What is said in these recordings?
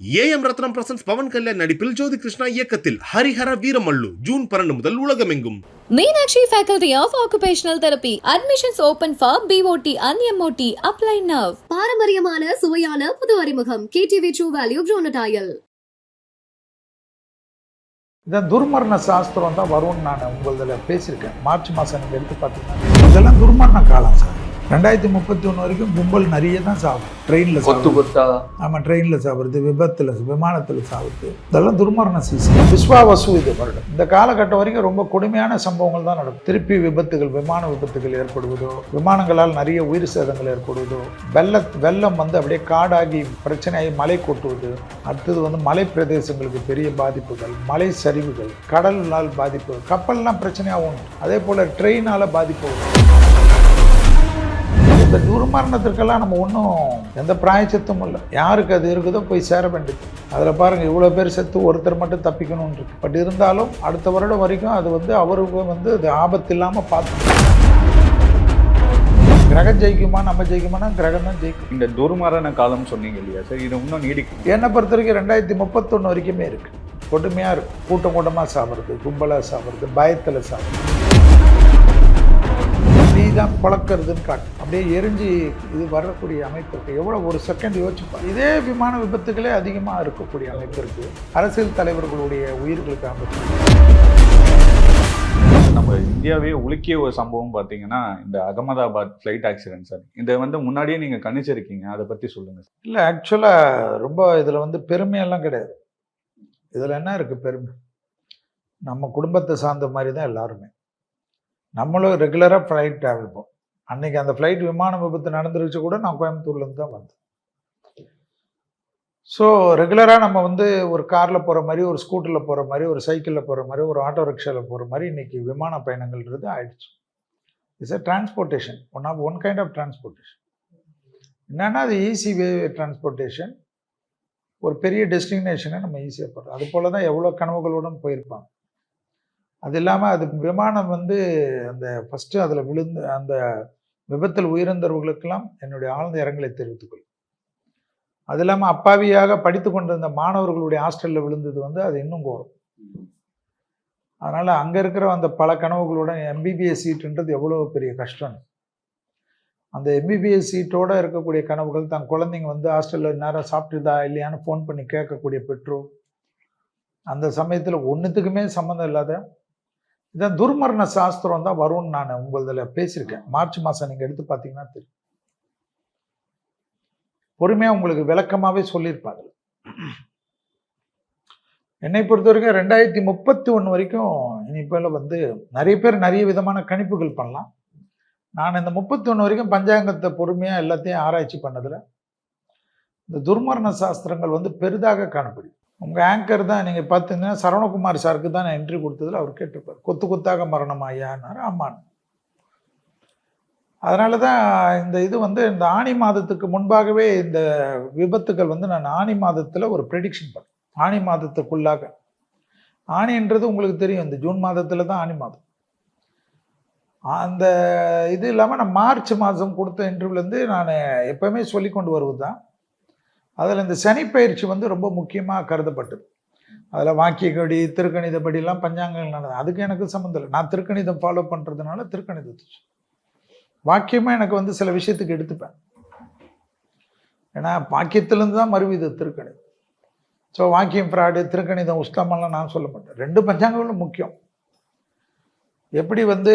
A M Rathnam presents Pawan Kalyan நடிப்பில் ஜோதி கிருஷ்ணா இயக்கத்தில் Harihara Veeramallu June பன்னெண்டு முதல் உலகமெங்கும் Meenakshi Faculty of Occupational Therapy. Admissions open for BOT and MOT. Apply now. பாரம்பரியமான சுவையான புது அறிமுகம் கேடிவி ட்ரூ வேல்யூ ப்ரோனடாயல் இந்த துர்மரண சாஸ்திரம் தான் வரும்னு நான் உங்களதில் பேசியிருக்கேன் மார்ச் மாதம் நீங்கள் எடுத்து பார்த்தீங்கன்னா இதெல்லாம் துர்மரண காலம் சார் ரெண்டாயிரத்தி முப்பத்தி ஒன்று வரைக்கும் கும்பல் நிறைய தான் சாகும் ட்ரெயினில் கொத்து கொத்தா? ஆமாம் ட்ரெயினில் சாப்பிட்றது விபத்தில் விமானத்தில் சாப்பிடுது இதெல்லாம் துர்மரண சீசன் விஸ்வாவசு இது வருடம். இந்த காலகட்டம் வரைக்கும் ரொம்ப கொடுமையான சம்பவங்கள் தான் நடக்கும். திருப்பி விபத்துகள் விமான விபத்துகள் ஏற்படுவதோ விமானங்களால் நிறைய உயிர் சேதங்கள் ஏற்படுவதோ வெள்ள வெள்ளம் வந்து அப்படியே காடாகி பிரச்சனையாகி மழை கொட்டுவது அடுத்தது வந்து மலை பிரதேசங்களுக்கு பெரிய பாதிப்புகள் மலை சரிவுகள் கடலால் பாதிப்புகள் கப்பல்லாம் பிரச்சனையாகும் அதே போல் ட்ரெயினால் பாதிப்பு. இந்த துர்மரணத்திற்கெல்லாம் நம்ம ஒன்றும் எந்த பிராயச்சித்தமும் இல்லை. யாருக்கு அது இருக்குதோ போய் சேர வேண்டியது. அதில் பாருங்கள் இவ்வளோ பேர் செத்து ஒருத்தர் மட்டும் தப்பிக்கணும்னு இருக்கு. பட் இருந்தாலும் அடுத்த வருடம் வரைக்கும் அது வந்து அவருக்கு வந்து அது ஆபத்து இல்லாமல் பார்த்து கிரகம் ஜெயிக்குமா நம்ம ஜெயிக்குமானா கிரகம் தான் ஜெயிக்கும். இந்த துர்மரண காலம் சொன்னீங்க இல்லையா சார்? இது இன்னும் நீடிக்கும். என்னை பொறுத்த வரைக்கும் ரெண்டாயிரத்தி முப்பத்தொன்று வரைக்குமே இருக்குது கொடுமையாக இருக்கும். கூட்டம் கூட்டமாக சாப்பிட்றது கும்பலாக சாப்பிட்றது பயத்தில் சாப்பிட்றது தான் பழக்கிறதுன்னு காட்டு. அப்படியே எரிஞ்சு இது வரக்கூடிய அமைப்பு இருக்குது எவ்வளோ ஒரு செகண்ட் யோசிச்சுப்பா. இதே விமான விபத்துகளே அதிகமாக இருக்கக்கூடிய அமைப்பு இருக்குது அரசியல் தலைவர்களுடைய உயிர்களுக்கு ஆபத்து. நம்ம இந்தியாவே உலுக்கிய ஒரு சம்பவம் பார்த்தீங்கன்னா இந்த அகமதாபாத் ஃப்ளைட் ஆக்சிடென்ட் சார். இதை வந்து முன்னாடியே நீங்கள் கணிச்சிருக்கீங்க. அதை பற்றி சொல்லுங்கள் சார். இல்லை ஆக்சுவலாக ரொம்ப இதில் வந்து பெருமையெல்லாம் கிடையாது. இதில் என்ன இருக்குது பெருமை? நம்ம குடும்பத்தை சார்ந்த மாதிரி தான் எல்லாருமே. நம்மளும் ரெகுலராக ஃப்ளைட் ட்ராவல் போம் அன்னைக்கு அந்த ஃப்ளைட் விமான விபத்து நடந்துருச்சு கூட நான் கோயம்புத்தூர்லேருந்து தான் வந்தேன். ஸோ ரெகுலராக நம்ம வந்து ஒரு காரில் போகிற மாதிரி ஒரு ஸ்கூட்டரில் போகிற மாதிரி ஒரு சைக்கிளில் போகிற மாதிரி ஒரு ஆட்டோ ரிக்ஷாவில் போகிற மாதிரி இன்னைக்கு விமான பயணங்கள்ன்றது ஆயிடுச்சு. It's a transportation one of one kind of transportation என்னன்னா அது ஈஸி வே டிரான்ஸ்போர்ட்டேஷன் ஒரு பெரிய டெஸ்டினேஷனை நம்ம ஈஸியாக போடுறோம் அது போல தான் எவ்வளோ கனவுகளுடன் போயிருப்பாங்க. அது இல்லாமல் அது விமானம் வந்து அந்த ஃபஸ்ட்டு அதில் விழுந்து அந்த விபத்தில் உயிரிழந்தவர்களுக்கெல்லாம் என்னுடைய ஆழ்ந்த இரங்கலை தெரிவித்துக்கொள் அது இல்லாமல் அப்பாவியாக படித்து கொண்டிருந்த மாணவர்களுடைய ஹாஸ்டலில் விழுந்தது வந்து அது இன்னும் கோரும். அதனால் அங்கே இருக்கிற அந்த பல கனவுகளுடன் எம்பிபிஎஸ் சீட்டுன்றது எவ்வளோ பெரிய கஷ்டம். அந்த எம்பிபிஎஸ் சீட்டோடு இருக்கக்கூடிய கனவுகள் தன் குழந்தைங்க வந்து ஹாஸ்டலில் நேரம் சாப்பிட்டுதா இல்லையான்னு ஃபோன் பண்ணி கேட்கக்கூடிய பெற்றோர் அந்த சமயத்தில் ஒன்றுத்துக்குமே சம்மந்தம் இல்லாத இந்த துர்மரண சாஸ்திரம் தான் வரும்னு நான் உங்களதில் பேசியிருக்கேன். மார்ச் மாதம் நீங்கள் எடுத்து பார்த்தீங்கன்னா தெரியும். பொறுமையாக உங்களுக்கு விளக்கமாகவே சொல்லியிருப்பாங்க என்னை பொறுத்த வரைக்கும் ரெண்டாயிரத்தி முப்பத்தி ஒன்று வரைக்கும் இனிப்பேல வந்து நிறைய பேர் நிறைய விதமான கணிப்புகள் பண்ணலாம். நான் இந்த முப்பத்தி ஒன்று வரைக்கும் பஞ்சாங்கத்தை பொறுமையாக எல்லாத்தையும் ஆராய்ச்சி பண்ணதில் இந்த துர்மரண சாஸ்திரங்கள் வந்து பெரிதாக காணப்படும் உங்கள் ஆங்கர் தான் நீங்கள் பார்த்தீங்கன்னா சரவணகுமார் சாருக்கு தான் நான் என்ட்ரி கொடுத்ததில் அவர் கேட்டிருப்பார். கொத்து கொத்தாக மரணம் ஐயான்னார் ஆமான்னு அதனால தான் இந்த இது வந்து இந்த ஆணி மாதத்துக்கு முன்பாகவே இந்த விபத்துகள் வந்து நான் ஆணி மாதத்தில் ஒரு ப்ரெடிக்ஷன் பண்ணேன். ஆணி மாதத்துக்குள்ளாக. ஆணின்றது உங்களுக்கு தெரியும் இந்த ஜூன் மாதத்தில் தான் ஆணி மாதம். அந்த இது இல்லாமல் நான் மார்ச் மாதம் கொடுத்த இன்டர்வியூலேருந்து நான் எப்போவுமே சொல்லி கொண்டு வருவது தான் அதில் இந்த சனி பயிற்சி வந்து ரொம்ப முக்கியமாக கருதப்பட்டது. அதில் வாக்கியக்கடி திருக்கணிதப்படிலாம் பஞ்சாங்கங்கள் நடந்தது. அதுக்கு எனக்கு சம்மந்தம் இல்லை. நான் திருக்கணிதம் ஃபாலோ பண்ணுறதுனால திருக்கணிதத்தை வாக்கியமாக எனக்கு வந்து சில விஷயத்துக்கு எடுத்துப்பேன். ஏன்னா வாக்கியத்திலேருந்து தான் மறுவிது திருக்கணிதம். ஸோ வாக்கியம் ஃப்ராடு திருக்கணிதம் உஷ்டமெல்லாம் நான் சொல்ல மாட்டேன். ரெண்டு பஞ்சாங்கங்களும் முக்கியம். எப்படி வந்து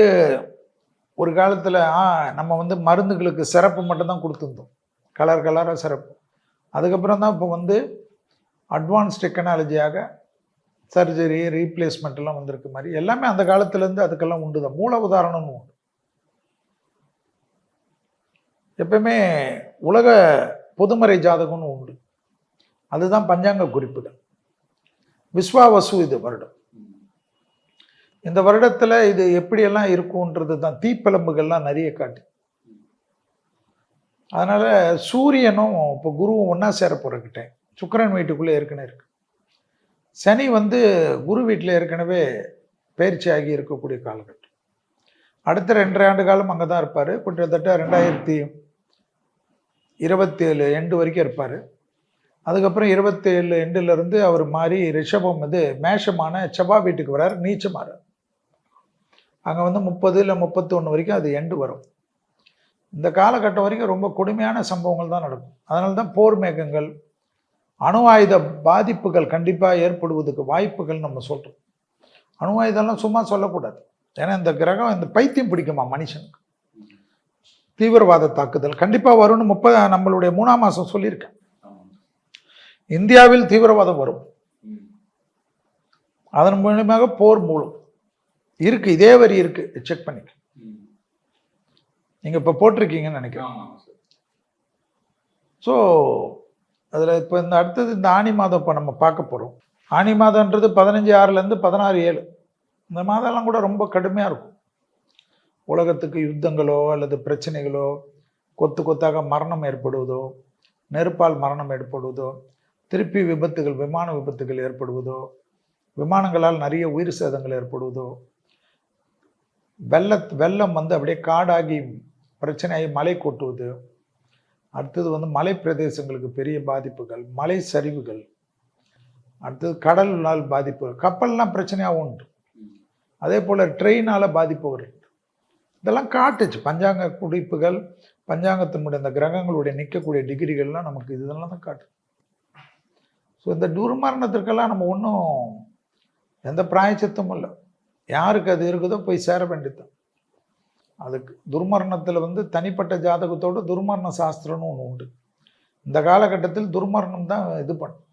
ஒரு காலத்தில் ஆ நம்ம வந்து மருந்துகளுக்கு சிறப்பு மட்டும்தான் கொடுத்துருந்தோம். கலர் கலராக சிறப்பு. அதுக்கப்புறம் தான் இப்போ வந்து அட்வான்ஸ் டெக்னாலஜியாக சர்ஜரி ரீப்ளேஸ்மெண்ட் எல்லாம் வந்திருக்கு மாதிரி. எல்லாமே அந்த காலத்துலேருந்து அதுக்கெல்லாம் உண்டு தான். மூல உதாரணம்னு உண்டு. எப்பயுமே உலக பொதுமறை ஜாதகம்னு உண்டு. அதுதான் பஞ்சாங்க குறிப்புகள். விஸ்வாவசு இது வருடம். இந்த வருடத்தில் இது எப்படியெல்லாம் இருக்கும்ன்றது தான் தீப்பிழம்புகள்லாம் நிறைய காட்டு. அதனால் சூரியனும் இப்போ குருவும் ஒன்றா சேர போகிறக்கிட்டேன் சுக்கிரன் வீட்டுக்குள்ளே ஏற்கனவே இருக்கு. சனி வந்து குரு வீட்டில் ஏற்கனவே பயிற்சி ஆகி இருக்கக்கூடிய காலகட்டம். அடுத்த ரெண்டரை ஆண்டு காலம் அங்கே தான் இருப்பார். கிட்டத்தட்ட ரெண்டாயிரத்தி இருபத்தேழு எண்டு வரைக்கும் இருப்பார். அதுக்கப்புறம் இருபத்தேழு எண்டுலேருந்து அவர் மாறி ரிஷபம் இது மேஷமான செவ்வா வீட்டுக்கு வரார். நீச்சமாறார். அங்கே வந்து முப்பது இல்லை முப்பத்தொன்று வரைக்கும் அது எண்டு வரும். இந்த காலகட்டம் வரைக்கும் ரொம்ப கொடுமையான சம்பவங்கள் தான் நடக்கும். அதனால தான் போர் மேகங்கள் அணு ஆயுத பாதிப்புகள் கண்டிப்பாக ஏற்படுவதற்கு வாய்ப்புகள் நம்ம சொல்கிறோம் அணு ஆயுதம்லாம் சும்மா சொல்லக்கூடாது. ஏன்னா இந்த கிரகம் இந்த பைத்தியம் பிடிக்குமா மனுஷனுக்கு? தீவிரவாத தாக்குதல் கண்டிப்பாக வரும்னு முப்பது நம்மளுடைய மூணாம் மாதம் சொல்லியிருக்கேன். இந்தியாவில் தீவிரவாதம் வரும். அதன் மூலியமாக போர் மூலம் இருக்குது இதே வரி இருக்குது செக் பண்ணிக்க நீங்க இப்ப போட்டிருக்கீங்கன்னு நினைக்கிறேன். ஸோ அதில் இப்போ இந்த அடுத்தது இந்த ஆனி மாதம் இப்போ நம்ம பார்க்க போகிறோம் ஆனி மாதம்ன்றது பதினஞ்சு ஆறுலேருந்து பதினாறு ஏழு. இந்த மாதம்லாம் கூட ரொம்ப கடுமையாக இருக்கும். உலகத்துக்கு யுத்தங்களோ அல்லது பிரச்சனைகளோ கொத்து கொத்தாக மரணம் ஏற்படுவதோ நெருப்பால் மரணம் ஏற்படுவதோ திருப்பி விபத்துகள் விமான விபத்துகள் ஏற்படுவதோ விமானங்களால் நிறைய உயிர் சேதங்கள் ஏற்படுவதோ வெள்ள வெள்ளம் வந்து அப்படியே காடாகி பிரச்சனையாகி மலை கொட்டுவது. அடுத்தது வந்து மலை பிரதேசங்களுக்கு பெரிய பாதிப்புகள் மலை சரிவுகள். அடுத்தது கடல்னால் பாதிப்பு கப்பல்லாம் பிரச்சனையாகவும் உண்டு. அதே போல் ட்ரெயினால் பாதிப்பு வருது இதெல்லாம் காட்டுச்சு. பஞ்சாங்க குடிப்புகள் பஞ்சாங்கத்தினுடைய இந்த கிரகங்களுடைய நிற்கக்கூடிய டிகிரிகள்லாம் நமக்கு இதெல்லாம் தான் காட்டு ஸோ இந்த துர்மரணத்திற்கெல்லாம் நம்ம ஒன்றும் எந்த பிராயச்சத்தும் இல்லை. யாருக்கு அது இருக்குதோ போய் சேர வேண்டியதுதான். அதுக்கு துர்மரணத்தில் வந்து தனிப்பட்ட ஜாதகத்தோட துர்மரண சாஸ்திரம்னு ஒன்று உண்டு. இந்த காலகட்டத்தில் துர்மரணம் தான் இது பண்ணும்.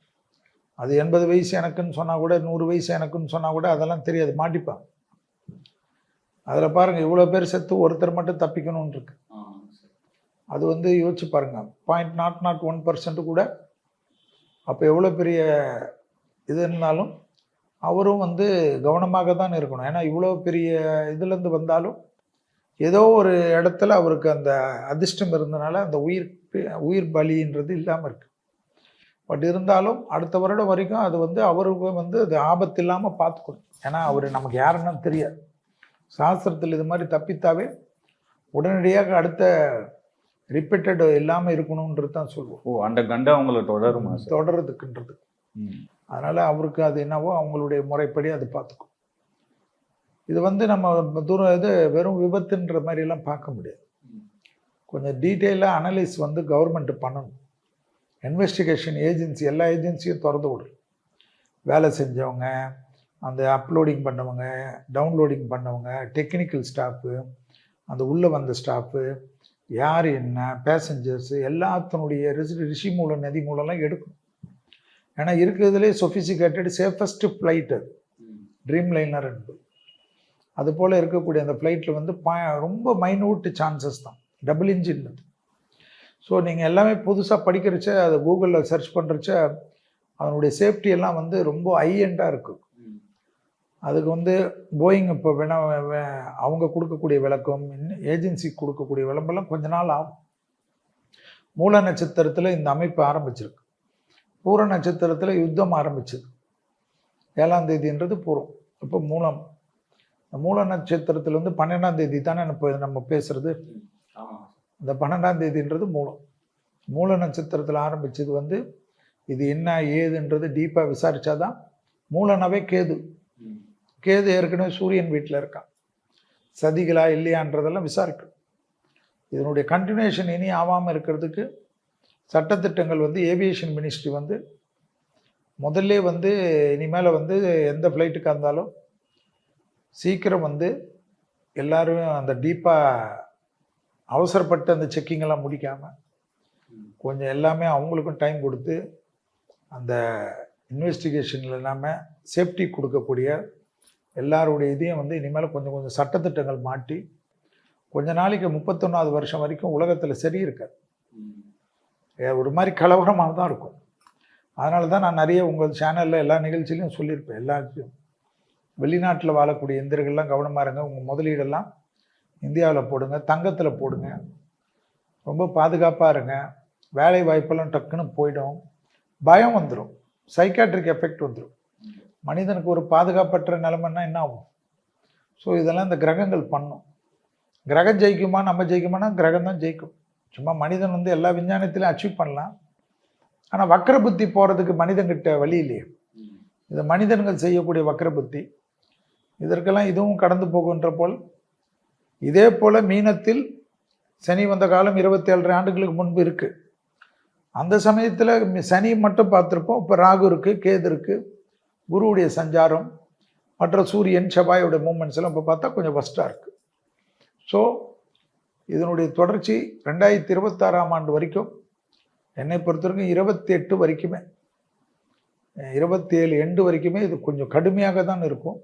அது எண்பது வயசு எனக்குன்னு சொன்னால் கூட நூறு வயசு எனக்குன்னு சொன்னால் கூட அதெல்லாம் தெரியாது மாட்டிப்பாங்க. அதில் பாருங்கள் இவ்வளோ பேர் செத்து ஒருத்தர் மட்டும் தப்பிக்கணும்னு இருக்கு. அது வந்து யோசிச்சு பாருங்க point nought nought one percent கூட அப்போ எவ்வளோ பெரிய இது இருந்தாலும் அவரும் வந்து கவனமாக தான் இருக்கணும். ஏன்னா இவ்வளோ பெரிய இதுலேருந்து வந்தாலும் ஏதோ ஒரு இடத்துல அவருக்கு அந்த அதிர்ஷ்டம் இருந்தனால அந்த உயிர் உயிர் பலின்றது இல்லாமல் இருக்கு. பட் இருந்தாலும் அடுத்த வருடம் வரைக்கும் அது வந்து அவருக்கு வந்து அது ஆபத்து இல்லாமல் பார்த்துக்கணும் ஏன்னா அவர் நமக்கு யாருன்னு தெரியாது. சாஸ்திரத்தில் இது மாதிரி தப்பித்தாவே உடனடியாக அடுத்த ரிப்பீட்டட் இல்லாமல் இருக்கணுன்றது தான் சொல்லுவோம் ஓ அந்த கண்டா உங்களை தொடருமா தொடர்றதுக்குன்றது. அதனால் அவருக்கு அது என்னவோ அவங்களுடைய முறைப்படி அது பார்த்துக்கும் இது வந்து நம்ம தூரம் இது வெறும் விபத்துன்ற மாதிரிலாம் பார்க்க முடியாது. கொஞ்சம் டீட்டெயிலாக அனலைஸ் வந்து கவர்மெண்ட் பண்ணணும். இன்வெஸ்டிகேஷன் ஏஜென்சி எல்லா ஏஜென்சியும் திறந்து விடணும் வேலை செஞ்சவங்க அந்த அப்லோடிங் பண்ணவங்க டவுன்லோடிங் பண்ணவங்க டெக்னிக்கல் ஸ்டாஃபு அந்த உள்ளே வந்த ஸ்டாஃபு யார் என்ன பேசஞ்சர்ஸு எல்லாத்தினுடைய ரிசி ரிஷி மூலம் நதி மூலம்லாம் எடுக்கணும். ஏன்னா இருக்கிறதுலே சொஃபிசிகேட்டட் சேஃபஸ்ட் ஃப்ளைட் அது. ட்ரீம் லைனர் என்பது. அது போல் இருக்கக்கூடிய அந்த ஃப்ளைட்டில் வந்து பா ரொம்ப மைனூட் சான்சஸ் தான். டபுள் இன்ஜின் அது ஸோ நீங்கள் எல்லாமே புதுசாக படிக்கிறச்ச அதை கூகுளில் சர்ச் பண்ணுறச்ச அதனுடைய சேஃப்டி எல்லாம் வந்து ரொம்ப ஹையண்டாக இருக்கும் அதுக்கு வந்து போயிங் இப்போ வேணா வே- அவங்க கொடுக்கக்கூடிய விளக்கம் ஏஜென்சி கொடுக்கக்கூடிய விளம்பரம் கொஞ்ச நாள் ஆகும். மூல நட்சத்திரத்தில் இந்த அமைப்பு ஆரம்பிச்சிருக்கு. பூர நட்சத்திரத்தில் யுத்தம் ஆரம்பிச்சது. ஏழாம் தேதின்றது பூரம். இப்போ மூலம். மூல நட்சத்திரத்தில் வந்து பன்னெண்டாம் தேதி தானே நம்ம பேசுறது? இந்த பன்னெண்டாம் தேதின்றது மூலம். மூல நட்சத்திரத்தில் ஆரம்பிச்சது வந்து இது என்ன ஏதுன்றது டீப்பாக விசாரிச்சாதான் மூலனாவே கேது. கேது ஏற்கனவே சூரியன் வீட்டில் இருக்கான். சதிகளா இல்லையான்றதெல்லாம் விசாரிக்கணும் இதனுடைய கண்டினியூஷன் இனி ஆகாமல் இருக்கிறதுக்கு சட்டத்திட்டங்கள் வந்து ஏவியேஷன் மினிஸ்ட்ரி வந்து முதல்ல வந்து இனிமேல் வந்து எந்த ஃப்ளைட்டுக்காக இருந்தாலும் சீக்கிரம் வந்து எல்லாரும் அந்த டீப்பாக அவசரப்பட்டு அந்த செக்கிங்கெல்லாம் முடிக்காமல் கொஞ்சம் எல்லாமே அவங்களுக்கும் டைம் கொடுத்து அந்த இன்வெஸ்டிகேஷனில் இல்லாமல் சேஃப்டி கொடுக்கக்கூடிய எல்லாருடைய இதையும் வந்து இனிமேல் கொஞ்சம் கொஞ்சம் சட்டத்திட்டங்கள் மாட்டி கொஞ்ச நாளைக்கு முப்பத்தொன்னாவது வருஷம் வரைக்கும் உலகத்தில் சரி இருக்காது. ஒரு மாதிரி கலவரமாக தான் இருக்கும். அதனால தான் நான் நிறைய உங்கள் சேனலில் எல்லா நிகழ்ச்சியிலையும் சொல்லியிருப்பேன். எல்லாத்தையும் வெளிநாட்டில் வாழக்கூடிய இந்தியர்கள்லாம் கவனமாக இருங்க. உங்கள் முதலீடெல்லாம் இந்தியாவில் போடுங்க தங்கத்தில் போடுங்க. ரொம்ப பாதுகாப்பாக இருங்க. வேலை வாய்ப்பெல்லாம் டக்குன்னு போயிடும். பயம் வந்துடும் சைக்காட்ரிக் எஃபெக்ட் வந்துடும் மனிதனுக்கு ஒரு பாதுகாப்பற்ற நிலைமைன்னா என்ன ஆகும்? ஸோ இதெல்லாம் இந்த கிரகங்கள் பண்ணும். கிரகம் ஜெயிக்குமா? நம்ம ஜெயிக்குமானா கிரகம் தான் ஜெயிக்கும். சும்மா மனிதன் வந்து எல்லா விஞ்ஞானத்திலையும் அச்சீவ் பண்ணலாம். ஆனால் வக்கர புத்தி போகிறதுக்கு மனிதன்கிட்ட வழி இல்லையே. இது மனிதன்கள் செய்யக்கூடிய வக்கர புத்தி இதற்கெல்லாம் இதுவும் கடந்து போகின்ற போல். இதே போல் மீனத்தில் சனி வந்த காலம் இருபத்தேழரை ஆண்டுகளுக்கு முன்பு இருக்குது அந்த சமயத்தில் சனி மட்டும் பார்த்துருப்போம். இப்போ ராகு இருக்குது கேது இருக்குது குருவுடைய சஞ்சாரம் மற்ற சூரியன் செவ்வாயோட மூமெண்ட்ஸ் எல்லாம் இப்போ பார்த்தா கொஞ்சம் ஃபஸ்ட்டாக இருக்குது ஸோ இதனுடைய தொடர்ச்சி ரெண்டாயிரத்தி இருபத்தாறாம் ஆண்டு வரைக்கும் என்னை பொறுத்த வரைக்கும் இருபத்தி எட்டு வரைக்குமே இருபத்தி ஏழு எண்டு வரைக்குமே இது கொஞ்சம் கடுமையாக தான் இருக்கும்.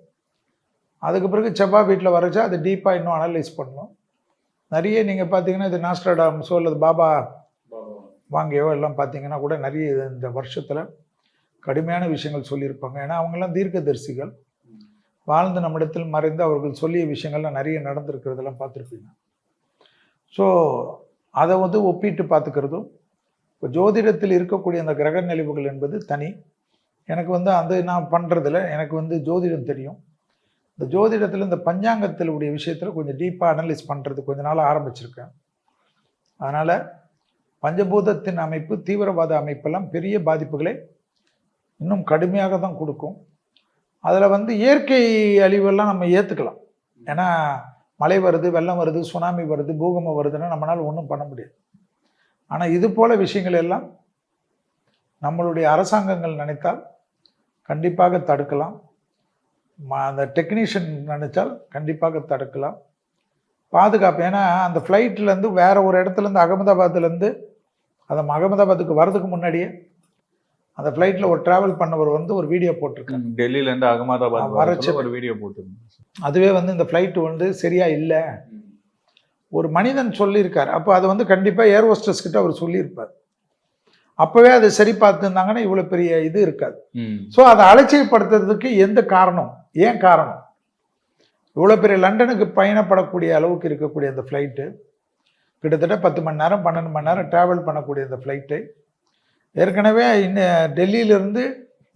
அதுக்கு பிறகு செவ்வாய் வீட்டில் வரைச்சா அதை டீப்பாக இன்னும் அனலைஸ் பண்ணணும். நிறைய நீங்கள் பார்த்தீங்கன்னா இது நாஸ்ட்ராடாம்ஸோ அல்லது பாபா வாங்கியோ எல்லாம் பார்த்தீங்கன்னா கூட நிறைய இது இந்த வருஷத்தில் கடுமையான விஷயங்கள் சொல்லியிருப்பாங்க. ஏன்னா அவங்கெல்லாம் தீர்க்கதரிசிகள். வாழ்ந்து நம்மிடத்தில் மறைந்து அவர்கள் சொல்லிய விஷயங்கள்லாம் நிறைய நடந்திருக்கிறதெல்லாம் பார்த்துருப்பீங்க. ஸோ அதை வந்து ஒப்பிட்டு பார்த்துக்கிறதும் இப்போ ஜோதிடத்தில் இருக்கக்கூடிய அந்த கிரக நிலைவுகள் என்பது தனி. எனக்கு வந்து அந்த நான் பண்ணுறதில் எனக்கு வந்து ஜோதிடம் தெரியும். இந்த ஜோதிடத்தில் இந்த பஞ்சாங்கத்தில் உடைய விஷயத்தில் கொஞ்சம் டீப்பாக அனலைஸ் பண்ணுறது கொஞ்ச நாள் ஆரம்பிச்சிருக்கேன். அதனால் பஞ்சபூதத்தின் அமைப்பு தீவிரவாத அமைப்பெல்லாம் பெரிய பாதிப்புகளை இன்னும் கடுமையாக தான் கொடுக்கும். அதில் வந்து இயற்கை அழிவெல்லாம் நம்ம ஏற்றுக்கலாம் ஏன்னா மழை வருது வெள்ளம் வருது சுனாமி வருது பூகம்பம் வருதுன்னா நம்மளால் ஒன்றும் பண்ண முடியாது. ஆனால் இது போல விஷயங்கள் எல்லாம் நம்மளுடைய அரசாங்கங்கள் நினைத்தால் கண்டிப்பாக தடுக்கலாம். அந்த டெக்னீஷியன் நினைச்சால் கண்டிப்பாக தடுக்கலாம். பாதுகாப்பு ஏன்னா அந்த ஃப்ளைட்லேருந்து வேற ஒரு இடத்துலேருந்து அகமதாபாத்லேருந்து அந்த அகமதாபாத்துக்கு வர்றதுக்கு முன்னாடியே அந்த ஃப்ளைட்டில் ஒரு ட்ராவல் பண்ணவர் வந்து ஒரு வீடியோ போட்டிருக்காரு. டெல்லியில இருந்து அகமதாபாத் வரச்சு. ஒரு வீடியோ போட்டிருந்தேன் அதுவே வந்து இந்த ஃப்ளைட்டு வந்து சரியா இல்லை. ஒரு மனிதன் சொல்லியிருக்காரு. அப்போ அதை வந்து கண்டிப்பாக ஏர் ஹோஸ்டர்ஸ் கிட்ட அவர் சொல்லியிருப்பார். அப்போவே அதை சரி பார்த்துருந்தாங்கன்னா இவ்வளோ பெரிய இது இருக்காது. ஸோ அதை அலட்சியப்படுத்துறதுக்கு எந்த காரணம்? ஏன் காரணம்? இவ்வளோ பெரிய லண்டனுக்கு பயணப்படக்கூடிய அளவுக்கு இருக்கக்கூடிய அந்த ஃப்ளைட்டு கிட்டத்தட்ட பத்து மணி நேரம் பன்னெண்டு மணி நேரம் ட்ராவல் பண்ணக்கூடிய இந்த ஃப்ளைட்டு ஏற்கனவே இன்னும் டெல்லியிலேருந்து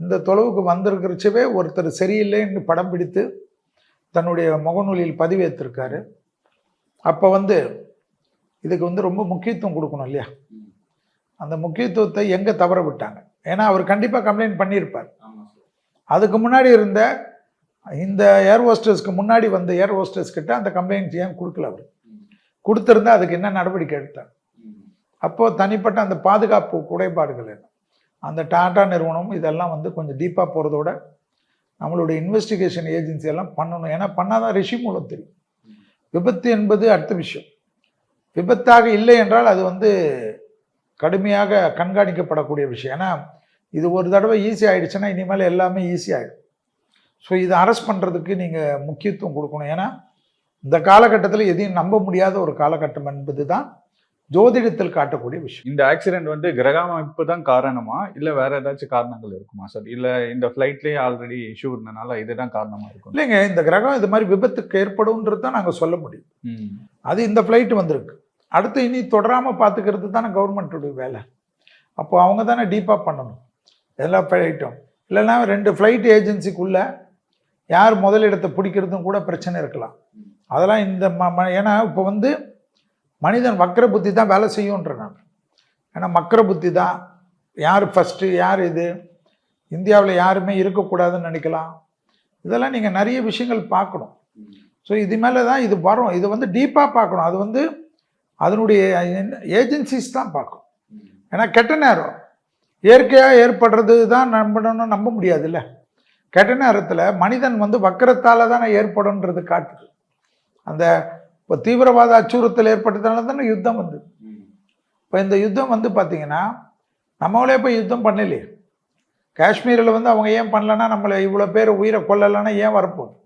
இந்த தொலைவுக்கு வந்திருக்கிறச்சவே ஒருத்தர் சரியில்லைன்னு படம் பிடித்து தன்னுடைய முகநூலில் பதிவேற்றிருக்காரு அப்போ வந்து இதுக்கு வந்து ரொம்ப முக்கியத்துவம் கொடுக்கணும் இல்லையா? அந்த முக்கியத்துவத்தை எங்கே தவற விட்டாங்க? ஏன்னா அவர் கண்டிப்பாக கம்ப்ளைண்ட் பண்ணியிருப்பார். அதுக்கு முன்னாடி இருந்த இந்த ஏர் ஹோஸ்டர்ஸ்க்கு முன்னாடி வந்த ஏர் ஹோஸ்டர்ஸ் கிட்ட அந்த கம்ப்ளைண்ட் ஏன் கொடுக்கல அவர்? கொடுத்துருந்தா அதுக்கு என்ன நடவடிக்கை எடுத்தார்? அப்போது தனிப்பட்ட அந்த பாதுகாப்பு குறைபாடுகள் என்ன? அந்த டாடா நிறுவனம் இதெல்லாம் வந்து கொஞ்சம் டீப்பாக போகிறதோட நம்மளுடைய இன்வெஸ்டிகேஷன் ஏஜென்சி எல்லாம் பண்ணணும். ஏன்னா பண்ணாதான் ரிஷி மூலம் தெரியும். விபத்து என்பது அடுத்த விஷயம். விபத்தாக இல்லை என்றால் அது வந்து கடுமையாக கண்காணிக்கப்படக்கூடிய விஷயம். ஏன்னா இது ஒரு தடவை ஈஸி ஆகிடுச்சுன்னா இனிமேல் எல்லாமே ஈஸி ஆகிடும் ஸோ இதை அரெஸ்ட் பண்ணுறதுக்கு நீங்கள் முக்கியத்துவம் கொடுக்கணும். ஏன்னா இந்த காலகட்டத்தில் எதையும் நம்ப முடியாத ஒரு காலகட்டம் என்பது தான் ஜோதிடத்தில் காட்டக்கூடிய விஷயம். இந்த ஆக்சிடென்ட் வந்து கிரக அமைப்பு தான் காரணமா? இல்ல வேற ஏதாச்சும் காரணங்கள் இருக்குமா சார்? இல்ல இந்த ஃபிளைட்லயே ஆல்ரெடி இஷ்யூ இருந்தனால இதுதான் காரணமா இருக்கும்? இல்லைங்க இந்த கிரகம் இது மாதிரி விபத்துக்கு ஏற்படும்ன்றது தான் நாங்கள் சொல்ல முடியும். அது இந்த ஃப்ளைட் வந்திருக்கு. அடுத்து இனி தொடராமல் பார்த்துக்கிறது தானே கவர்மெண்ட்டோட வேலை. அப்போ அவங்க தானே டீப்பாக பண்ணணும். எல்லா ஃப்ளைட்டும் இல்லைன்னா ரெண்டு ஃப்ளைட் ஏஜென்சிக்குள்ள யார் முதலிடத்தை பிடிக்கிறதும் கூட பிரச்சனை இருக்கலாம். அதெல்லாம் இந்த ம ம- ஏன்னா இப்போ வந்து மனிதன் வக்கர புத்தி தான் வேலை செய்யுன்ற நான். ஏன்னா மக்கர புத்தி தான். யார் ஃபஸ்ட்டு யார் இது? இந்தியாவில் யாருமே இருக்கக்கூடாதுன்னு நினைக்கலாம். இதெல்லாம் நீங்கள் நிறைய விஷயங்கள் பார்க்கணும். ஸோ இது மேலே தான் இது வரும். இது வந்து டீப்பாக பார்க்கணும். அது வந்து அதனுடைய ஏஜென்சிஸ் தான் பார்க்கும். ஏன்னா கெட்ட நேரம். இயற்கையாக ஏற்படுறது தான் நம்பணும்னு நம்ப முடியாதுல்ல. கெட்ட நேரத்தில் மனிதன் வந்து வக்கரத்தால் தானே ஏற்படும்ன்றது காட்டுது. அந்த இப்போ தீவிரவாத அச்சுறுத்தல் ஏற்பட்டதுனால தானே யுத்தம் வந்து. இப்போ இந்த யுத்தம் வந்து பார்த்தீங்கன்னா நம்மளே போய் யுத்தம் பண்ணலையே. காஷ்மீரில் வந்து அவங்க ஏன் பண்ணலன்னா நம்மளை இவ்வளோ பேர் உயிரை கொல்லலைன்னா ஏன் வரப்போகுது?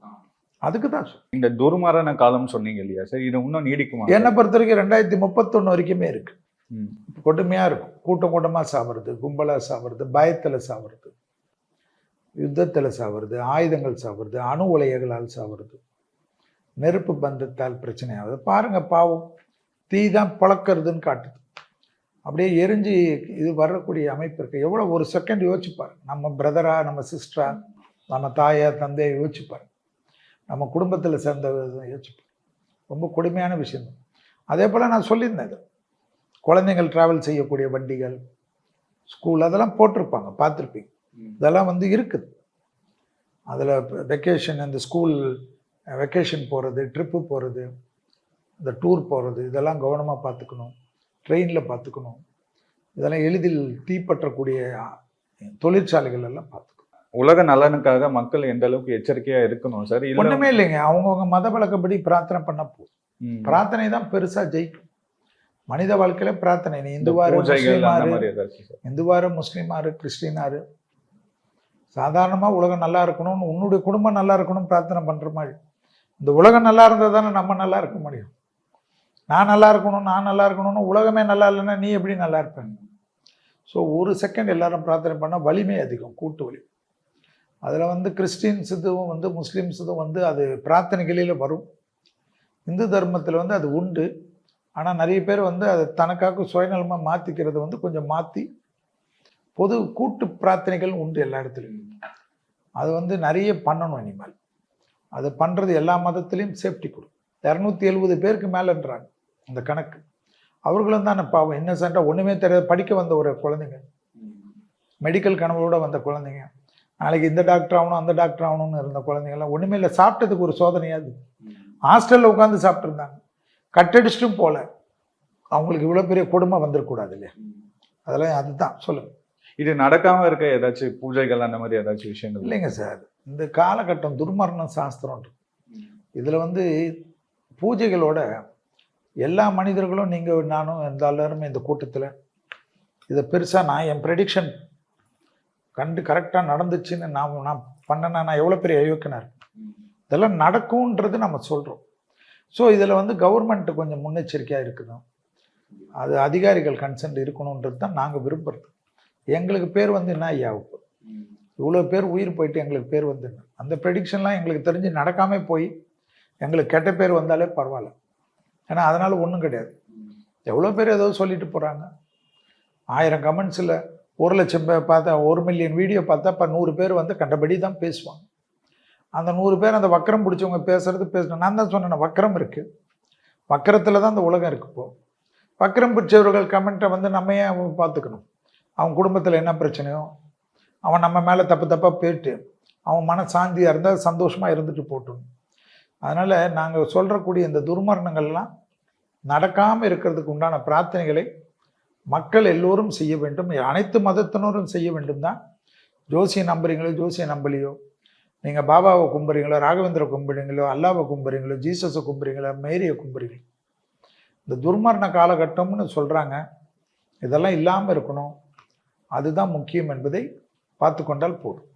அதுக்கு தான். இந்த துர்மரண காலம் சொன்னீங்க இல்லையா? சார் இது இன்னும் நீடிக்குமா? என்னை பொறுத்த வரைக்கும் ரெண்டாயிரத்தி முப்பத்தொன்று வரைக்குமே இருக்கு. ம். கொடுமையாக இருக்கும். கூட்டம் கூட்டமாக சாப்பிட்றது கும்பலாக சாப்பிட்றது பயத்தில் சாப்பிட்றது யுத்தத்தில் சாவுறது ஆயுதங்கள் சாவுறது அணு உலையங்களால் சாவுறது. நெருப்பு பந்தத்தால் பிரச்சனை ஆகுது பாருங்க பாவம். தீ தான் பழக்கிறதுன்னு காட்டுது. அப்படியே எரிஞ்சு இது வரக்கூடிய அமைப்பு இருக்கு. எவ்வளோ ஒரு செகண்ட் யோசிச்சுப்பார் நம்ம பிரதரா நம்ம சிஸ்டரா நம்ம தாயா தந்தையை யோசிச்சுப்பார் நம்ம குடும்பத்தில் சேர்ந்த யோசிச்சுப்பார் ரொம்ப கொடுமையான விஷயம். அதே போல் நான் சொல்லியிருந்தேன் இது. குழந்தைகள் ட்ராவல் செய்யக்கூடிய வண்டிகள் ஸ்கூல் அதெல்லாம் போட்டிருப்பாங்க. பார்த்துருப்பீங்க. இதெல்லாம் வந்து இருக்குது. அதில் வெக்கேஷன் இந்த ஸ்கூல் வெக்கேஷன் போகிறது ட்ரிப்பு போகிறது இந்த டூர் போகிறது இதெல்லாம் கவனமாக பார்த்துக்கணும். ட்ரெயினில் பார்த்துக்கணும். இதெல்லாம் எளிதில் தீப்பற்றக்கூடிய தொழிற்சாலைகள் எல்லாம் பார்த்துக்கணும். உலக நலனுக்காக மக்கள் எந்த அளவுக்கு எச்சரிக்கையா இருக்கணும் சார்? ஒன்றுமே இல்லைங்க. அவங்கவுங்க மத வழக்கப்படி பிரார்த்தனை பண்ண போதும். பிரார்த்தனை தான் பெருசாக ஜெயிக்கும். மனித வாழ்க்கையில பிரார்த்தனை. நீ இந்த இந்துவாரு முஸ்லீமாரு இந்துவாரு முஸ்லீமாரு கிறிஸ்டினாரு சாதாரணமாக உலகம் நல்லா இருக்கணும்னு உன்னுடைய குடும்பம் நல்லா இருக்கணும்னு பிரார்த்தனை பண்ணுற மாதிரி. இந்த உலகம் நல்லா இருந்தால் தானே நம்ம நல்லா இருக்க முடியும். நான் நல்லா இருக்கணும் நான் நல்லா இருக்கணும்னு உலகமே நல்லா இல்லைன்னா நீ எப்படி நல்லா இருப்பேன் ஸோ ஒரு செகண்ட் எல்லாரும் பிரார்த்தனை பண்ணால் வலிமை அதிகம் கூட்டு வலி. அதில் வந்து கிறிஸ்டின்ஸ் இதுவும் வந்து முஸ்லீம்ஸ் இதுவும் வந்து அது பிரார்த்தனைகளில் வரும். இந்து தர்மத்தில் வந்து அது உண்டு. ஆனால் நிறைய பேர் வந்து அதை தனக்காக சுயநலமாக மாற்றிக்கிறது வந்து கொஞ்சம் மாற்றி பொது கூட்டு பிரார்த்தனைகள் உண்டு எல்லா இடத்துலையும். அது வந்து நிறைய பண்ணணும் இனிமேல். அது பண்ணுறது எல்லா மதத்துலேயும் சேஃப்டி கொடு. இரநூத்தி எழுபது பேருக்கு மேலேன்றாங்க அந்த கணக்கு. அவர்களும் தானே பாவம் இன்னசென்ட்டாக ஒன்றுமே தெரியாது படிக்க வந்த ஒரு குழந்தைங்க. மெடிக்கல் கனவோடு வந்த குழந்தைங்க. நாளைக்கு இந்த டாக்டர் ஆகணும் அந்த டாக்டர் ஆகணும்னு இருந்த குழந்தைங்கலாம் ஒன்றுமே இல்லை சாப்பிட்டதுக்கு ஒரு சோதனையாது ஹாஸ்டலில் உட்காந்து சாப்பிட்ருந்தாங்க கட்டடிச்சிட்டும் போகல அவங்களுக்கு இவ்வளோ பெரிய கொடுமை வந்துடக்கூடாது இல்லையா? அதெல்லாம் அதுதான் சொல்லுங்கள் இது நடக்காம இருக்க ஏதாச்சும் பூஜைகள் அந்த மாதிரி ஏதாச்சும் விஷயங்கள்? இல்லைங்க சார். இந்த காலகட்டம் துர்மரண சாஸ்திரம் இதில் வந்து பூஜைகளோட எல்லா மனிதர்களும் நீங்கள் நானும் எந்த எல்லாருமே இந்த கூட்டத்தில் இதை பெருசாக நான் என் ப்ரெடிக்ஷன் கண்டு கரெக்டாக நடந்துச்சுன்னு நான் நான் பண்ணேன்னா நான் எவ்வளோ பெரிய அயோக்கியனார்? இதெல்லாம் நடக்கும்ன்றது நம்ம சொல்கிறோம் ஸோ இதில் வந்து கவர்மெண்ட் கொஞ்சம் முன்னெச்சரிக்கையாக இருக்கணும். அது அதிகாரிகள் கன்சென்ட் இருக்கணுன்றது தான் நாங்கள் விரும்புகிறது எங்களுக்கு பேர் வந்து என்ன ஐயாவுக்கு? இவ்வளோ பேர் உயிர் போயிட்டு எங்களுக்கு பேர் வந்து என்ன? அந்த ப்ரெடிக்ஷன்லாம் எங்களுக்கு தெரிஞ்சு நடக்காமல் போய் எங்களுக்கு கெட்ட பேர் வந்தாலே பரவாயில்ல. ஏன்னா அதனால் ஒன்றும் கிடையாது. எவ்வளோ பேர் ஏதோ சொல்லிட்டு போகிறாங்க ஆயிரம் கமெண்ட்ஸில் ஒரு லட்சம் பேர் பார்த்தா ஒரு மில்லியன் வீடியோ பார்த்தா இப்போ நூறு பேர் வந்து கண்டபடி தான் பேசுவாங்க. அந்த நூறு பேர் அந்த வக்கரம் பிடிச்சவங்க பேசுகிறது பேசணும். நான் தான் சொன்னேன் வக்கரம் இருக்குது வக்கரத்தில் தான் அந்த உலகம் இருக்குது இப்போது வக்கரம் பிடிச்சவர்கள் கமெண்ட்டை வந்து நம்ம ஏன் பார்த்துக்கணும்? அவன் குடும்பத்தில் என்ன பிரச்சனையோ அவன் நம்ம மேலே தப்பு தப்பாக போயிட்டு அவன் மன சாந்தியாக இருந்தால் சந்தோஷமாக இருந்துட்டு போட்டும் அதனால் நாங்கள் சொல்கிறக்கூடிய இந்த துர்மரணங்கள்லாம் நடக்காமல் இருக்கிறதுக்கு உண்டான பிரார்த்தனைகளை மக்கள் எல்லோரும் செய்ய வேண்டும். அனைத்து மதத்தினரும் செய்ய வேண்டும் தான் ஜோசியை நம்புறீங்களோ ஜோசியை நம்பலையோ நீங்கள் பாபாவை கும்புறீங்களோ ராகவேந்திர கும்புறீங்களோ அல்லாவை கும்புறீங்களோ ஜீசஸை கும்புறீங்களோ மேரியை கும்புறீங்களோ இந்த துர்மரண காலகட்டம்னு சொல்கிறாங்க இதெல்லாம் இல்லாமல் இருக்கணும். அதுதான் முக்கியம் என்பதை பார்த்து கொண்டால் போதும்.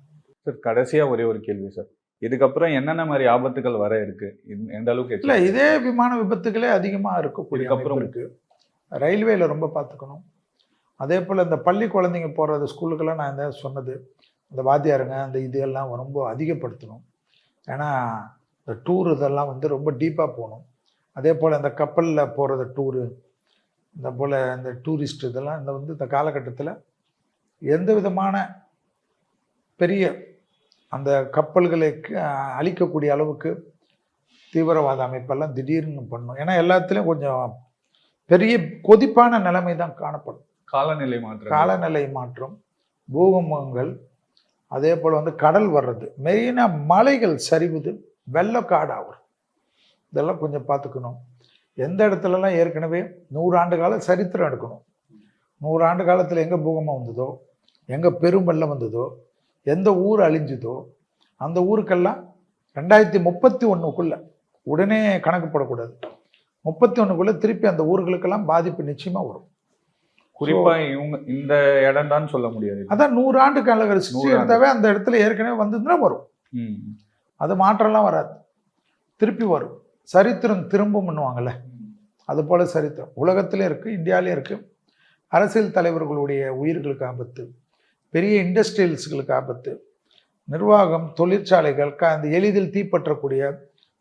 சார் கடைசியா ஒரே ஒரு கேள்வி சார். இதுக்கப்புறம் என்னென்ன மாதிரி ஆபத்துகள் வர இருக்கு? எந்த அளவுக்கு இல்லை? இதே விமான விபத்துகளே அதிகமாக இருக்கக்கூடிய அமைப்பு இருக்கு. ரயில்வேல ரொம்ப பார்த்துக்கணும். அதே போல் இந்த பள்ளி குழந்தைங்க போகிறது ஸ்கூலுக்கெல்லாம் நான் இந்த சொன்னது. இந்த வாத்தியாருங்க அந்த இது எல்லாம் ரொம்ப அதிகப்படுத்தணும். ஏன்னா இந்த டூர் இதெல்லாம் வந்து ரொம்ப டீப்பாக போகணும். அதே போல் இந்த கப்பலில் போகிறது டூரு இந்த போல் இந்த டூரிஸ்ட் இதெல்லாம் இந்த வந்து இந்த காலகட்டத்தில் எந்த விதமான பெரிய அந்த கப்பல்களுக்கு அஹ், அழிக்கக்கூடிய அளவுக்கு தீவிரவாத அமைப்பெல்லாம் திடீர்னு பண்ணும். ஏன்னா எல்லாத்துலேயும் கொஞ்சம் பெரிய கொதிப்பான நிலைமை தான் காணப்படும். காலநிலை மாற்றம். காலநிலை மாற்றம் பூகம்பங்கள் அதே போல் வந்து கடல் வர்றது மெயினாக மலைகள் சரிவுது வெள்ளக்காடு ஆகும் இதெல்லாம் கொஞ்சம் பார்த்துக்கணும். எந்த இடத்துலலாம் ஏற்கனவே நூறாண்டு கால சரித்திரம் எடுக்கணும். நூறாண்டு காலத்தில் எங்கே பூகம்பம் வந்ததோ எங்கே பெரும்பெல்லம் வந்ததோ எந்த ஊர் அழிஞ்சுதோ அந்த ஊருக்கெல்லாம் ரெண்டாயிரத்தி முப்பத்தி ஒன்றுக்குள்ளே உடனே கணக்கு போடக்கூடாது. முப்பத்தி ஒன்றுக்குள்ளே திருப்பி அந்த ஊர்களுக்கெல்லாம் பாதிப்பு நிச்சயமாக வரும். குறிப்பா இவங்க இந்த இடம் தான் சொல்ல முடியாது. அதான் நூறாண்டு கால ஹிஸ்ட்ரி நூறாண்டு. எடுத்தாவே அந்த இடத்துல ஏற்கனவே வந்ததுன்னா வரும். அது மாற்றம்லாம் வராது. திருப்பி வரும். சரித்திரம் திரும்பும் பண்ணுவாங்கல்ல அது போல சரித்திரம். உலகத்திலே இருக்கு இந்தியாவிலே இருக்கு. அரசியல் தலைவர்களுடைய உயிர்களுக்கு ஆபத்து. பெரிய இண்டஸ்ட்ரியல்ஸ்களுக்கு ஆபத்து. நிர்வாகம் தொழிற்சாலைகள் க அந்த எளிதில் தீப்பற்றக்கூடிய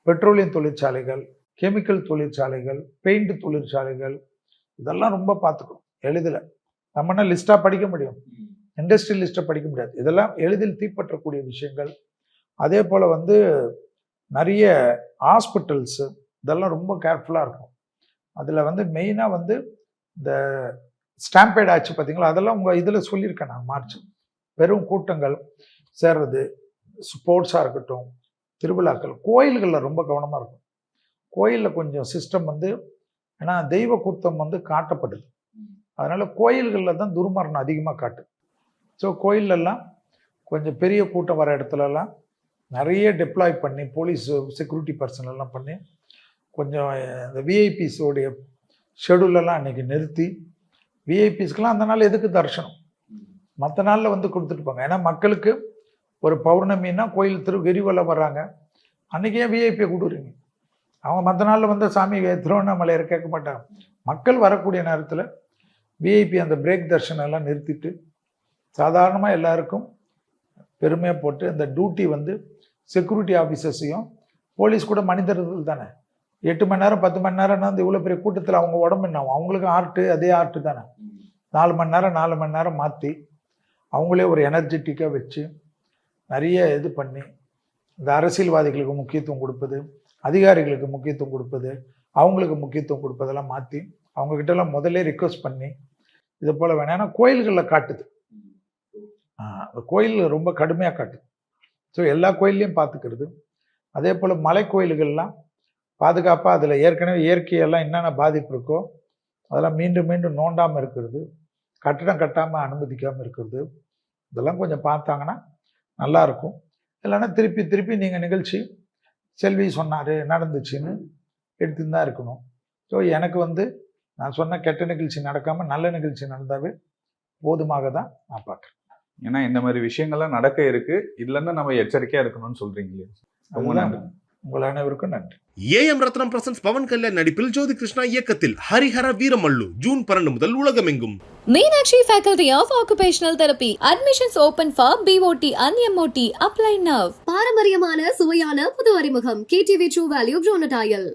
பெட்ரோலியம் தொழிற்சாலைகள் கெமிக்கல் தொழிற்சாலைகள் பெயிண்ட் தொழிற்சாலைகள் இதெல்லாம் ரொம்ப பார்த்துக்கணும். எளிதில். நம்ம என்ன லிஸ்ட்டாக படிக்க முடியும்? இண்டஸ்ட்ரியல் லிஸ்ட்டை படிக்க முடியாது. இதெல்லாம் எளிதில் தீப்பற்றக்கூடிய விஷயங்கள். அதே போல் வந்து நிறைய ஹாஸ்பிட்டல்ஸு இதெல்லாம் ரொம்ப கேர்ஃபுல்லாக இருக்கும். அதில் வந்து மெயினாக வந்து இந்த ஸ்டாம்பேட் ஆச்சு பார்த்தீங்களா அதெல்லாம் உங்கள் இதில் சொல்லியிருக்கேன் நான் மார்ச். வெறும் கூட்டங்கள் சேர்றது ஸ்போர்ட்ஸாக இருக்கட்டும் திருவிழாக்கள் கோயில்களில் ரொம்ப கவனமாக இருக்கும். கோயிலில் கொஞ்சம் சிஸ்டம் வந்து ஏன்னா தெய்வ கூத்தம் வந்து காட்டப்படுது. அதனால் கோயில்களில் தான் துர்மரணம் அதிகமாக காட்டு. ஸோ கோயிலெல்லாம் கொஞ்சம் பெரிய கூட்டம் வர இடத்துலலாம் நிறைய டெப்ளாய் பண்ணி போலீஸ் செக்யூரிட்டி பர்சன் எல்லாம் பண்ணி கொஞ்சம் இந்த விஐபிஸோடைய ஷெடியூலெல்லாம் அன்றைக்கி நிறுத்தி விஐபிஸ்க்கெலாம் அந்த நாள் எதுக்கு தரிசனம்? மற்ற நாளில் வந்து கொடுத்துட்டு போங்க. ஏன்னா மக்களுக்கு ஒரு பௌர்ணமின்னா கோயில் திரு கிரிவலம் வர்றாங்க. அன்றைக்கி ஏன் விஐபியை கொடுக்குறீங்க அவங்க மற்ற நாளில் வந்து சாமி திருவண்ணாமலையை கேட்க மாட்டாங்க. மக்கள் வரக்கூடிய நேரத்தில் விஐபி அந்த பிரேக் தர்ஷனம் எல்லாம் நிறுத்திட்டு சாதாரணமாக எல்லாருக்கும் பெருமையாக போட்டு அந்த டியூட்டி வந்து செக்யூரிட்டி ஆஃபீஸர்ஸையும் போலீஸ் கூட மனிதர்கள் தானே? எட்டு மணி நேரம் பத்து மணி நேரம்னா அந்த இவ்வளோ பெரிய கூட்டத்தில் அவங்க உடம்பு என்ன அவங்களுக்கும் அவங்களுக்கு ஆர்ட்டு அதே ஆர்ட்டு தானே. நாலு மணி நேரம் நாலு மணி நேரம் மாற்றி அவங்களே ஒரு எனர்ஜெட்டிக்காக வச்சு நிறைய இது பண்ணி இந்த அரசியல்வாதிகளுக்கு முக்கியத்துவம் கொடுப்பது அதிகாரிகளுக்கு முக்கியத்துவம் கொடுப்பது அவங்களுக்கு முக்கியத்துவம் கொடுப்பதெல்லாம் மாற்றி அவங்கக்கிட்டலாம் முதல்ல ரிக்வஸ்ட் பண்ணி இது போல் வேணாம். ஏன்னா கோயில்களில் காட்டுது. அந்த கோயில் ரொம்ப கடுமையாக காட்டுது. ஸோ எல்லா கோயில்லையும் பார்த்துக்கிறது. அதே போல் மலை கோயில்கள்லாம் பாதுகாப்பாக அதில் ஏற்கனவே இயற்கையெல்லாம் என்னென்ன பாதிப்பு இருக்கோ அதெல்லாம் மீண்டும் மீண்டும் நோண்டாமல் இருக்கிறது கட்டடம் கட்டாமல் அனுமதிக்காமல் இருக்கிறது இதெல்லாம் கொஞ்சம் பார்த்தாங்கன்னா நல்லா இருக்கும். இல்லைன்னா திருப்பி திருப்பி நீங்கள் நிகழ்ச்சி செல்வி சொன்னார் நடந்துச்சுன்னு எடுத்துன்னு தான் இருக்கணும். ஸோ எனக்கு வந்து நான் சொன்ன கெட்ட நிகழ்ச்சி நடக்காமல் நல்ல நிகழ்ச்சி நடந்தாவே போதுமாக தான் நான் பார்க்குறேன். ஏன்னா இந்த மாதிரி விஷயங்கள்லாம் நடக்க இருக்கு. இதுல இருந்து நம்ம எச்சரிக்கையா இருக்கணும்னு இல்லையா? ரொம்ப நன்றி. உங்கள் அனைவருக்கும் நன்றி A M Rathnam presents Pawan Kalyan நடிப்பில் ஜோதி கிருஷ்ணா இயக்கத்தில் ஹரிஹர வீரமல்லு ஜூன் பன்னெண்டு முதல் உலகமெங்கும் Meenakshi Faculty of Occupational Therapy. Admissions open for BOT and MOT. Apply now. பாரம்பரியமான சுவையான புது அறிமுகம் கேடிவி ட்ரூ வேல்யூ ப்ரோனடாயல்